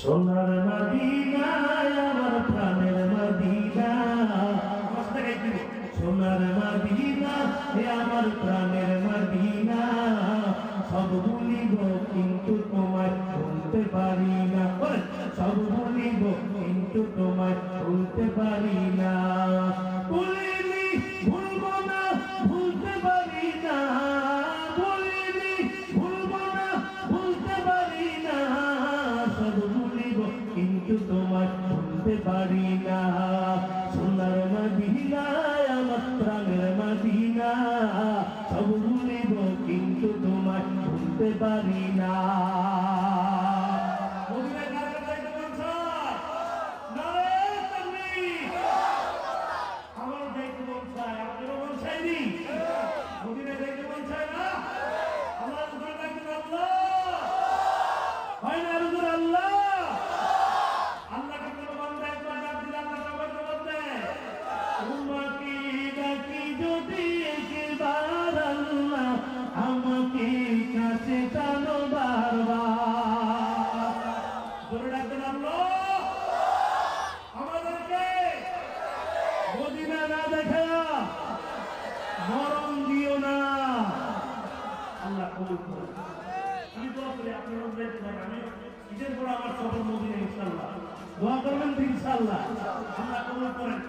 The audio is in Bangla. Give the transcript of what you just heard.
সোনার মদিনায়, আমার প্রাণের মদিনা। সোনার মদিনা হে আমার প্রাণের মদিনা। সব ভুলিব, কিন্তু তোমায় ভুলতে পারি না। সব ভুলিব, কিন্তু তোমায় ভুলতে পারি না। কিন্তু তোমার শুনতে পারি না। সোনার মদিনায়, আমার প্রাণের মদিনা সব ভুলিব কিন্তু তোমার শুনতে পারি না। যদি একবার আল্লাহ, আমাকে কাছে টানো বারবার। আমাদেরকে মদিনা না দেখা মরণ দিও না। আল্লাহ কবুল করুন। আমি দোয়া করি আপনারা থাকেন আমি ঈদের পর আমার সফর মদিনা ইনশাআল্লাহ। দোয়া করবেন তো ইনশাআল্লাহ। আল্লাহ কবুল করেন।